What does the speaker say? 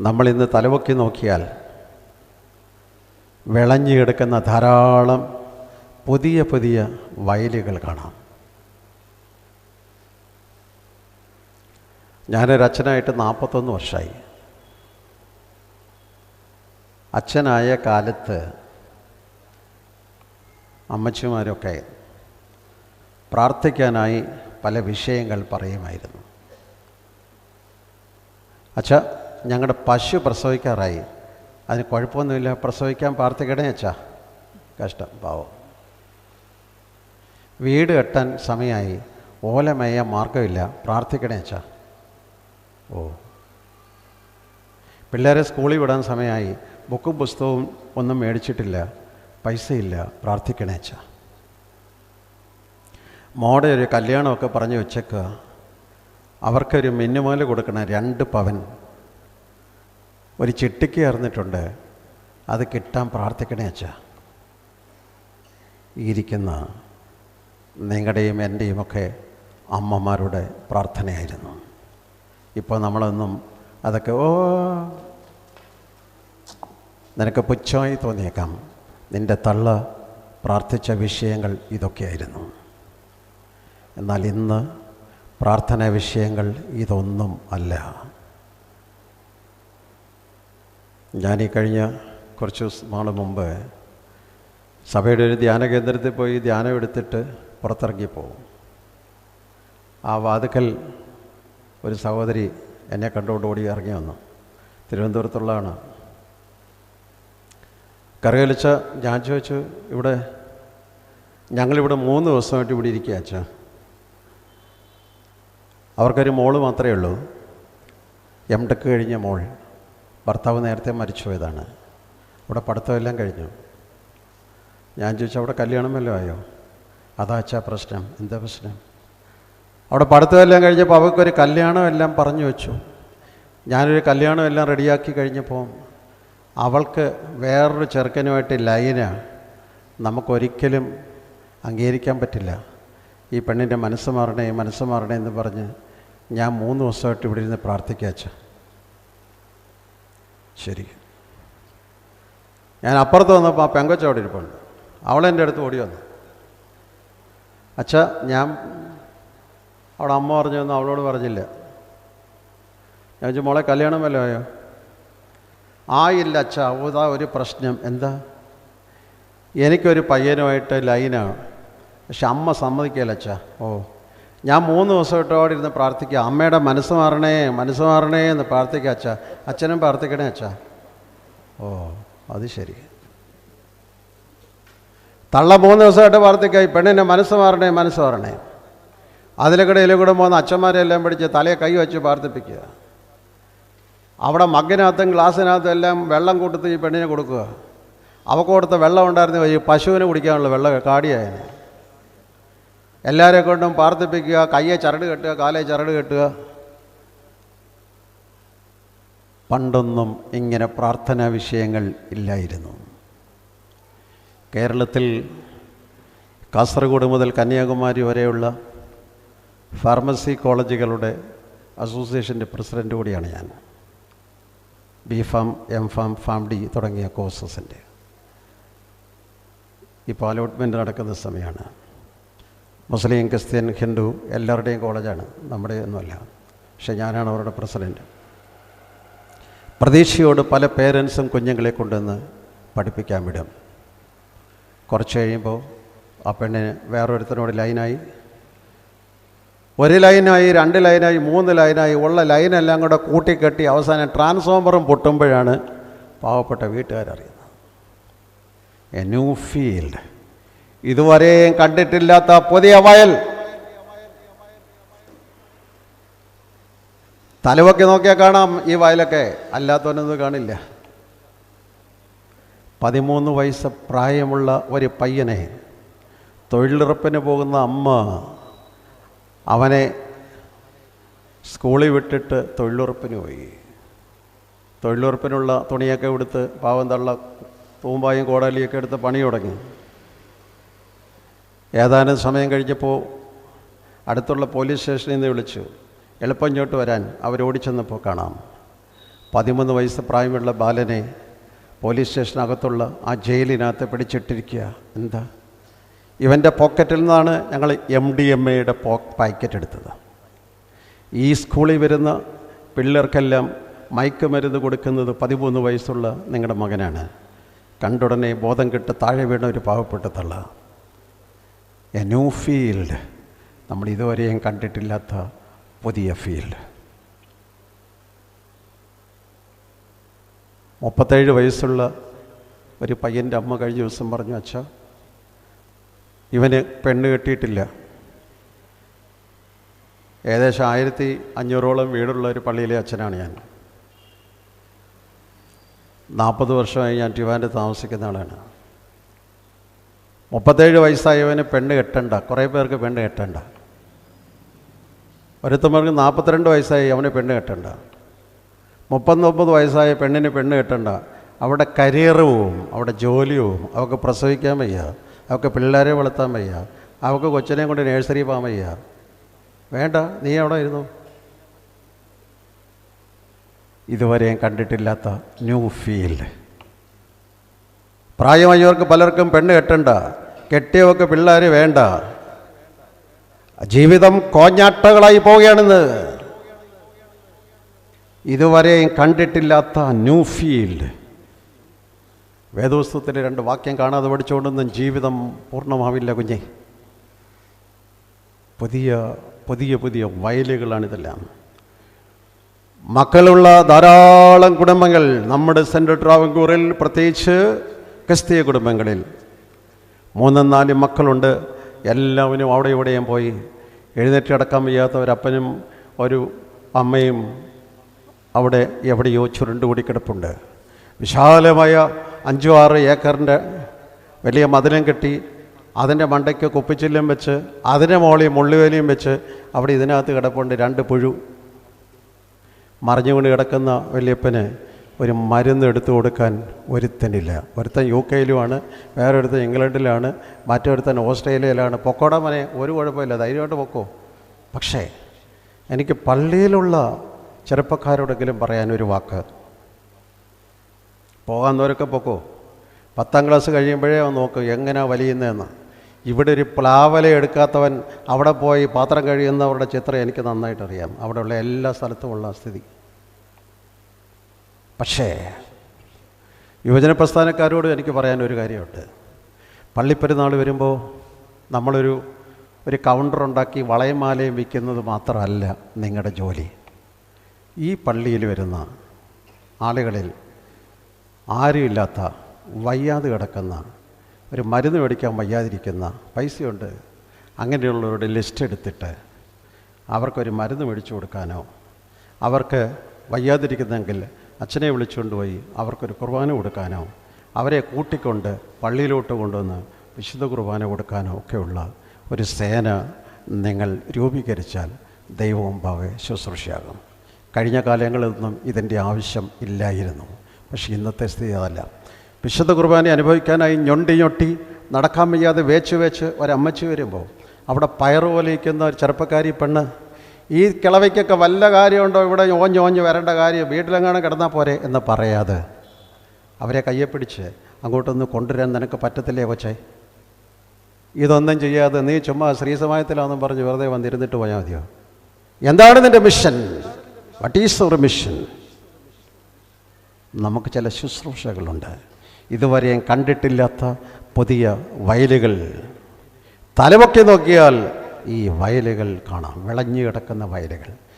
നമ്മളിന്ന് തലപൊക്കി നോക്കിയാൽ വിളഞ്ഞു കിടക്കുന്ന ധാരാളം പുതിയ പുതിയ വയലുകൾ കാണാം. ഞാനൊരു അച്ഛനായിട്ട് നാൽപ്പത്തൊന്ന് വർഷമായി അച്ഛനായ കാലത്ത് അമ്മച്ചിമാരൊക്കെ പ്രാർത്ഥിക്കാനായി പല വിഷയങ്ങൾ പറയുമായിരുന്നു. അച്ഛ ഞങ്ങളുടെ പശു പ്രസവിക്കാറായി. അതിന് കുഴപ്പമൊന്നുമില്ല. പ്രസവിക്കാൻ പാർത്തിക്കടേ അച്ഛാ കഷ്ടം പാവം. വീട് കെട്ടാൻ സമയമായി ഓല മേയ മാർഗമില്ല പ്രാർത്ഥിക്കണേ അച്ഛാ ഓ. പിള്ളേരെ സ്കൂളിൽ വിടാൻ സമയമായി ബുക്കും പുസ്തകവും ഒന്നും മേടിച്ചിട്ടില്ല. പൈസയില്ല. പ്രാർത്ഥിക്കണേ അച്ഛാ മോടെ ഒരു കല്യാണമൊക്കെ പറഞ്ഞു വെച്ചേക്കുക അവർക്കൊരു മിന്നുമോല കൊടുക്കണം രണ്ട് പവൻ ഒരു ചിട്ടിക്ക് ചേർന്നിട്ടുണ്ട്. അത് കിട്ടാൻ പ്രാർത്ഥിക്കണേ അച്ഛാ. ഇരിക്കുന്ന നിങ്ങളുടെയും എന്റെയുമൊക്കെ അമ്മമാരുടെ പ്രാർത്ഥനയായിരുന്നു. ഇപ്പോൾ നമ്മളൊന്നും അതൊക്കെ ഓ നിനക്ക് പുച്ഛമായി തോന്നിയേക്കാം. നിന്റെ തള്ള പ്രാർത്ഥിച്ച വിഷയങ്ങൾ ഇതൊക്കെയായിരുന്നു. എന്നാൽ ഇന്ന് പ്രാർത്ഥനാ വിഷയങ്ങൾ ഇതൊന്നും അല്ല. ഞാൻ ഈ കഴിഞ്ഞ കുറച്ച് നാൾ മുമ്പ് സഭയുടെ ഒരു ധ്യാന കേന്ദ്രത്തിൽ പോയി ധ്യാനം എടുത്തിട്ട് പുറത്തിറങ്ങി പോകും. ആ വാതുക്കൽ ഒരു സഹോദരി എന്നെ കണ്ടുകൊണ്ട് ഓടി ഇറങ്ങി വന്നു. തിരുവനന്തപുരത്തുള്ളതാണ്. കറികളിച്ച ഞാൻ ചോദിച്ചു ഇവിടെ ഞങ്ങളിവിടെ മൂന്ന് ദിവസമായിട്ട് ഇവിടെ ഇരിക്കുക അച്ഛാ. അവർക്കൊരു മോൾ മാത്രമേ ഉള്ളൂ. എം ടെക്ക് കഴിഞ്ഞ മോൾ. ഭർത്താവ് നേരത്തെ മരിച്ചുപോയതാണ്. അവിടെ പഠിത്തമെല്ലാം കഴിഞ്ഞു. ഞാൻ ചോദിച്ചു അവിടെ കല്യാണം വല്ലതും ആയോ? അതാ അച്ഛാ പ്രശ്നം. എന്താ പ്രശ്നം? അവിടെ പഠിത്തമെല്ലാം കഴിഞ്ഞപ്പോൾ അവർക്കൊരു കല്യാണം എല്ലാം പറഞ്ഞു വെച്ചു. ഞാനൊരു കല്യാണം എല്ലാം റെഡിയാക്കി കഴിഞ്ഞപ്പോൾ അവൾക്ക് വേറൊരു ചെറുക്കനുമായിട്ട് ലൈന. നമുക്കൊരിക്കലും അംഗീകരിക്കാൻ പറ്റില്ല. ഈ പെണ്ണിന്റെ മനസ്സ് മാറണേ മനസ്സ് മാറണേ എന്ന് പറഞ്ഞ് ഞാൻ മൂന്ന് ദിവസമായിട്ട് ഇവിടെ ഇരുന്ന് പ്രാർത്ഥിക്കാച്ച ശരി. ഞാൻ അപ്പുറത്ത് വന്നപ്പോൾ ആ പെങ്കൊച്ച അവിടെ ഇരിപ്പുണ്ട്. അവളെന്റെ അടുത്ത് ഓടി വന്നു. അച്ഛ ഞാൻ അവിടെ അമ്മ പറഞ്ഞൊന്നും അവളോട് പറഞ്ഞില്ല. ഞാൻ വെച്ചാൽ മോളെ കല്യാണം വല്ലതും ആയോ? ആയില്ല അച്ഛ. അവതാ ഒരു പ്രശ്നം. എന്താ? എനിക്കൊരു പയ്യനുമായിട്ട് ലൈനാണ് പക്ഷെ അമ്മ സമ്മതിക്കല്ല അച്ഛ. ഓ ഞാൻ മൂന്ന് ദിവസമായിട്ട് അവിടെ ഇരുന്ന് പ്രാർത്ഥിക്കുക. അമ്മയുടെ മനസ്സ് മാറണേ മനസ്സ് മാറണേ എന്ന് പ്രാർത്ഥിക്കുക അച്ഛ. അച്ഛനും പ്രാർത്ഥിക്കണേ അച്ഛ. ഓ അത് ശരി. തള്ള മൂന്ന് ദിവസമായിട്ട് പ്രാർത്ഥിക്കുക. ഈ പെണ്ണിന്റെ മനസ്സ് മാറണേ മനസ്സ് മാറണേ. അതിലൂടെ ഇതിലൂടെ പോകുന്ന അച്ഛന്മാരെല്ലാം പിടിച്ച് തലയെ കൈ വെച്ച് പ്രാർത്ഥിപ്പിക്കുക. അവിടെ മഗ്ഗിനകത്തും ഗ്ലാസ്സിനകത്തും എല്ലാം വെള്ളം കൂട്ടത്ത് ഈ പെണ്ണിനെ കൊടുക്കുക. അവക്ക് കൊടുത്ത വെള്ളം ഉണ്ടായിരുന്നു ഈ പശുവിന് കുടിക്കാനുള്ള വെള്ളം കാടിയായതിന്. എല്ലാവരെ കൊണ്ടും പ്രാർത്ഥിപ്പിക്കുക കയ്യെ ചരട് കെട്ടുക കാലെ ചരട് കെട്ടുക. പണ്ടൊന്നും ഇങ്ങനെ പ്രാർത്ഥനാ വിഷയങ്ങൾ ഇല്ലായിരുന്നു. കേരളത്തിൽ കാസർഗോഡ് മുതൽ കന്യാകുമാരി വരെയുള്ള ഫാർമസി കോളേജുകളുടെ അസോസിയേഷന്റെ പ്രസിഡന്റ് കൂടിയാണ് ഞാൻ. B Pharm M Pharm Pharm D തുടങ്ങിയ കോഴ്സസിന്റെ. ഇപ്പോൾ അലോട്ട്മെന്റ് നടക്കുന്ന സമയമാണ്. മുസ്ലിം ക്രിസ്ത്യൻ ഹിന്ദു എല്ലാവരുടെയും കോളേജാണ്. നമ്മുടെ ഒന്നുമല്ല. പക്ഷേ ഞാനാണ് അവരുടെ പ്രസിഡന്റ് പ്രതീക്ഷയോട് പല പേരൻസും കുഞ്ഞുങ്ങളെ കൊണ്ടുവന്ന് പഠിപ്പിക്കാൻ വിടും. കുറച്ച് കഴിയുമ്പോൾ ആ പെണ്ണിന് വേറൊരുത്തനോട് ലൈനായി. ഒരു ലൈനായി രണ്ട് ലൈനായി മൂന്ന് ലൈനായി ഉള്ള ലൈനെല്ലാം കൂടെ കൂട്ടിക്കെട്ടി അവസാനം ട്രാൻസ്ഫോമറും പൊട്ടുമ്പോഴാണ് പാവപ്പെട്ട വീട്ടുകാരറിയുന്നത്. എ ന്യൂ ഫീൽഡ് ഇതുവരെയും കണ്ടിട്ടില്ലാത്ത പുതിയ വയൽ. തലവൊക്കെ നോക്കിയാൽ കാണാം ഈ വയലൊക്കെ. അല്ലാത്തവനൊന്നും കാണില്ല. പതിമൂന്ന് വയസ്സ് പ്രായമുള്ള ഒരു പയ്യനെ തൊഴിലുറപ്പിന് പോകുന്ന അമ്മ അവനെ സ്കൂളിൽ വിട്ടിട്ട് തൊഴിലുറപ്പിന് പോയി. തൊഴിലുറപ്പിനുള്ള തുണിയൊക്കെ എടുത്ത് പാവം തള്ള തൂമ്പായും കോടാലിയൊക്കെ എടുത്ത് പണി തുടങ്ങി. ഏതാനും സമയം കഴിഞ്ഞപ്പോൾ അടുത്തുള്ള പോലീസ് സ്റ്റേഷനിൽ നിന്ന് വിളിച്ചു എളുപ്പം ഇങ്ങോട്ട് വരാൻ അവരോടിച്ചെന്നപ്പോൾ കാണാം. പതിമൂന്ന് വയസ്സ് പ്രായമുള്ള ബാലനെ പോലീസ് സ്റ്റേഷനകത്തുള്ള ആ ജയിലിനകത്ത് പിടിച്ചിട്ടിരിക്കുക. എന്താ? ഇവന്റെ പോക്കറ്റിൽ നിന്നാണ് ഞങ്ങൾ എം ഡി എം എയുടെ പോ പാക്കറ്റ് എടുത്തത്. ഈ സ്കൂളിൽ വരുന്ന പിള്ളേർക്കെല്ലാം മയക്കുമരുന്ന് കൊടുക്കുന്നത് പതിമൂന്ന് വയസ്സുള്ള നിങ്ങളുടെ മകനാണ്. കണ്ടുടനെ ബോധം കെട്ട് താഴെ വീണ ഒരു പാവപ്പെട്ട എ ന്യൂ ഫീൽഡ് നമ്മൾ ഇതുവരെയും കണ്ടിട്ടില്ലാത്ത പുതിയ ഫീൽഡ് മുപ്പത്തേഴ് വയസ്സുള്ള ഒരു പയ്യന്റെ അമ്മ കഴിഞ്ഞ ദിവസം പറഞ്ഞു അച്ഛ ഇവന് പെണ്ണ് കെട്ടിയിട്ടില്ല. ഏകദേശം ആയിരത്തി അഞ്ഞൂറോളം വീടുള്ള ഒരു പള്ളിയിലെ അച്ഛനാണ് ഞാൻ. നാൽപ്പത് വർഷമായി ഞാൻ ടിവാന്റെ താമസിക്കുന്ന ആളാണ്. മുപ്പത്തേഴ് വയസ്സായവന് പെണ്ണ് കെട്ടണ്ട. കുറേ പേർക്ക് പെണ്ണ് കെട്ടണ്ട. ഒരുത്തമ്മർക്ക് നാൽപ്പത്തിരണ്ട് വയസ്സായി അവന് പെണ്ണ് കെട്ടണ്ട. മുപ്പത്തൊമ്പത് വയസ്സായ പെണ്ണിന് പെണ്ണ് കെട്ടണ്ട. അവിടെ കരിയർ പോവും അവിടെ ജോലി പോവും. അവൾക്ക് പ്രസവിക്കാൻ വയ്യ അവൾക്ക് പിള്ളേരെ വളർത്താൻ വയ്യ അവൾക്ക് കൊച്ചിനെയും കൊണ്ട് നേഴ്സറി പോകാൻ വയ്യ. വേണ്ട നീ അവിടെ ഇരുന്നു. ഇതുവരെയും കണ്ടിട്ടില്ലാത്ത ന്യൂ ഫീൽഡ്. പ്രായമായവർക്ക് പലർക്കും പെണ്ണ് കെട്ടണ്ട. കെട്ടിയവർക്ക് പിള്ളേർ വേണ്ട. ജീവിതം കോഞ്ഞാട്ടകളായി പോവുകയാണെന്ന്. ഇതുവരെയും കണ്ടിട്ടില്ലാത്ത ന്യൂ ഫീൽഡ്. വേദോസ്തത്തിലെ രണ്ട് വാക്യം കാണാതെ പഠിച്ചുകൊണ്ടൊന്നും ജീവിതം പൂർണമാവില്ല കുഞ്ഞെ. പുതിയ പുതിയ പുതിയ വയലുകളാണിതെല്ലാം. മക്കളുള്ള ധാരാളം കുടുംബങ്ങൾ നമ്മുടെ സെൻട്രൽ ട്രാവൻകൂറിൽ പ്രത്യേകിച്ച് ക്രിസ്തീയ കുടുംബങ്ങളിൽ മൂന്നും നാലും മക്കളുണ്ട്. എല്ലാവരും അവിടെ ഇവിടെയും പോയി എഴുന്നേറ്റ് കിടക്കാൻ വയ്യാത്ത ഒരപ്പനും ഒരു അമ്മയും അവിടെ എവിടെയോ ചുരുണ്ടുകൂടി കിടപ്പുണ്ട്. വിശാലമായ അഞ്ചോ ആറ് ഏക്കറിന്റെ വലിയ മതിലും കെട്ടി അതിന്റെ മണ്ടയ്ക്ക് കുപ്പിച്ചില്ലും വെച്ച് അതിന്റെ മുകളിൽ മുള്ളിവേലിയും വെച്ച് അവിടെ ഇതിനകത്ത് കിടപ്പുണ്ട് രണ്ട് പുഴു. മറിഞ്ഞുകൊണ്ട് കിടക്കുന്ന വല്യപ്പന് ഒരു മരുന്ന് എടുത്തു കൊടുക്കാൻ ഒരുത്തനില്ല. ഒരുത്തൻ യു കെയിലുമാണ് വേറൊരുത്തൻ ഇംഗ്ലണ്ടിലാണ് മറ്റൊരുത്തൻ ഓസ്ട്രേലിയയിലാണ്. പൊക്കോടാ മനെ ഒരു കുഴപ്പമില്ല ധൈര്യമായിട്ട് പൊക്കോ. പക്ഷേ എനിക്ക് പള്ളിയിലുള്ള ചെറുപ്പക്കാരോടെങ്കിലും പറയാനൊരു വാക്ക്. പോകാന്നവരൊക്കെ പൊക്കോ. പത്താം ക്ലാസ് കഴിയുമ്പോഴേ അവൻ നോക്കും എങ്ങനെയാണ് വലിയുന്നതെന്ന്. ഇവിടെ ഒരു പ്ലാവല എടുക്കാത്തവൻ അവിടെ പോയി പാത്രം കഴിയുന്നവരുടെ ചിത്രം എനിക്ക് നന്നായിട്ടറിയാം. അവിടെയുള്ള എല്ലാ സ്ഥലത്തുമുള്ള സ്ഥിതി. പക്ഷേ യുവജന പ്രസ്ഥാനക്കാരോട് എനിക്ക് പറയാനൊരു കാര്യമുണ്ട്. പള്ളിപ്പെരുന്നാൾ വരുമ്പോൾ നമ്മളൊരു ഒരു കൗണ്ടർ ഉണ്ടാക്കി വളയം മാലയും വിൽക്കുന്നത് മാത്രമല്ല നിങ്ങളുടെ ജോലി. ഈ പള്ളിയിൽ വരുന്ന ആളുകളിൽ ആരുമില്ലാത്ത വയ്യാതെ കിടക്കുന്ന ഒരു മരുന്ന് മേടിക്കാൻ വയ്യാതിരിക്കുന്ന പൈസയുണ്ട്. അങ്ങനെയുള്ളവരുടെ ലിസ്റ്റ് എടുത്തിട്ട് അവർക്കൊരു മരുന്ന് മേടിച്ചു കൊടുക്കാനോ അവർക്ക് വയ്യാതിരിക്കുന്നെങ്കിൽ അച്ഛനെ വിളിച്ചുകൊണ്ട് പോയി അവർക്കൊരു കുർബാന കൊടുക്കാനോ അവരെ കൂട്ടിക്കൊണ്ട് പള്ളിയിലോട്ട് കൊണ്ടുവന്ന് വിശുദ്ധ കുർബാന കൊടുക്കാനോ ഒക്കെയുള്ള ഒരു സേന നിങ്ങൾ രൂപീകരിച്ചാൽ ദൈവവും ഭാവെ ശുശ്രൂഷയാകും. കഴിഞ്ഞ കാലങ്ങളിലൊന്നും ഇതിന്റെ ആവശ്യം ഇല്ലായിരുന്നു. പക്ഷേ ഇന്നത്തെ സ്ഥിതി അതല്ല. വിശുദ്ധ കുർബാന അനുഭവിക്കാനായി ഞൊണ്ടി ഞൊട്ടി നടക്കാൻ വയ്യാതെ വേച്ച് വേച്ച് ഒരമ്മച്ചി വരുമ്പോൾ അവിടെ പോലെയിരിക്കുന്ന ഒരു ചെറുപ്പക്കാരി പെണ്ണ് ഈ കിളവയ്ക്കൊക്കെ വല്ല കാര്യമുണ്ടോ? ഇവിടെ ഓഞ്ഞ് ഓഞ്ഞ് വരേണ്ട കാര്യം വീട്ടിലെങ്ങാനും കിടന്നാൽ പോരെ എന്ന് പറയാതെ അവരെ കയ്യെ പിടിച്ച് അങ്ങോട്ടൊന്ന് കൊണ്ടുവരാൻ നിനക്ക് പറ്റത്തില്ലേ കൊച്ചേ? ഇതൊന്നും ചെയ്യാതെ നീ ചുമ്മാ ശ്രീസമായത്തിലാണെന്നും പറഞ്ഞ് വെറുതെ വന്നിരുന്നിട്ട് പോയാൽ മതിയോ? എന്താണ് നിന്റെ mission what is your mission നമുക്ക് ചില ശുശ്രൂഷകളുണ്ട്. ഇതുവരെയും കണ്ടിട്ടില്ലാത്ത പുതിയ വയലുകൾ. തലമൊക്കെ നോക്കിയാൽ ഈ വയലുകൾ കാണാം. വിളഞ്ഞു കിടക്കുന്ന വയലുകൾ.